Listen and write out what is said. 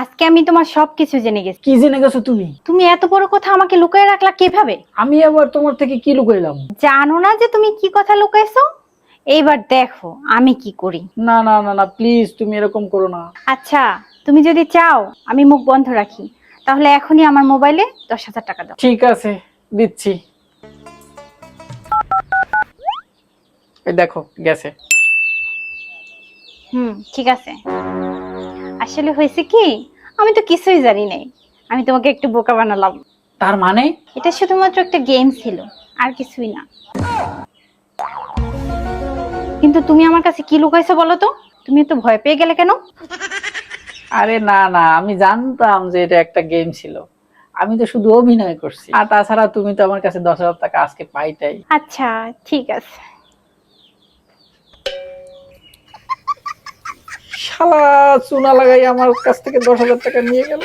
আজকে আমি তোমার সবকিছু জেনে গেছি। কি জেনে গেছো তুমি? তুমি এত বড় কথা আমাকে লুকিয়ে রাখলা কীভাবে? আমি আবার তোমার থেকে কি লুকাইলাম? জানো না যে তুমি কি কথা লুকাইছো? এইবার দেখো আমি কি করি। না না না না প্লিজ তুমি এরকম করো না। আচ্ছা তুমি যদি চাও আমি মুখ বন্ধ রাখি। তাহলে এখনই আমার মোবাইলে দশ হাজার টাকা দাও। ঠিক আছে দিচ্ছি। এই দেখো গেছে। হুম ঠিক আছে। আসলে হয়েছে কি? আমি তো কিছুই জানি নাই। আমি তোমাকে একটু বোকা বানালাম। তার মানে? এটা শুধুমাত্র একটা গেম ছিল আর কিছুই না। কিন্তু তুমি আমার কাছে কি লুকাইছো বলো তো? তুমি তো ভয় পেয়ে গেলে কেন? আরে না না আমি জানতাম যে এটা একটা গেম ছিল। আমি তো শুধু অভিনয় করছি। আর তাছাড়া তুমি তো আমার কাছে দশ হাজার টাকা আজকে পাইটাই আচ্ছা ঠিক আছে। শালা চুনা লাগাই আমার কাছ থেকে দশ হাজার টাকা নিয়ে গেল।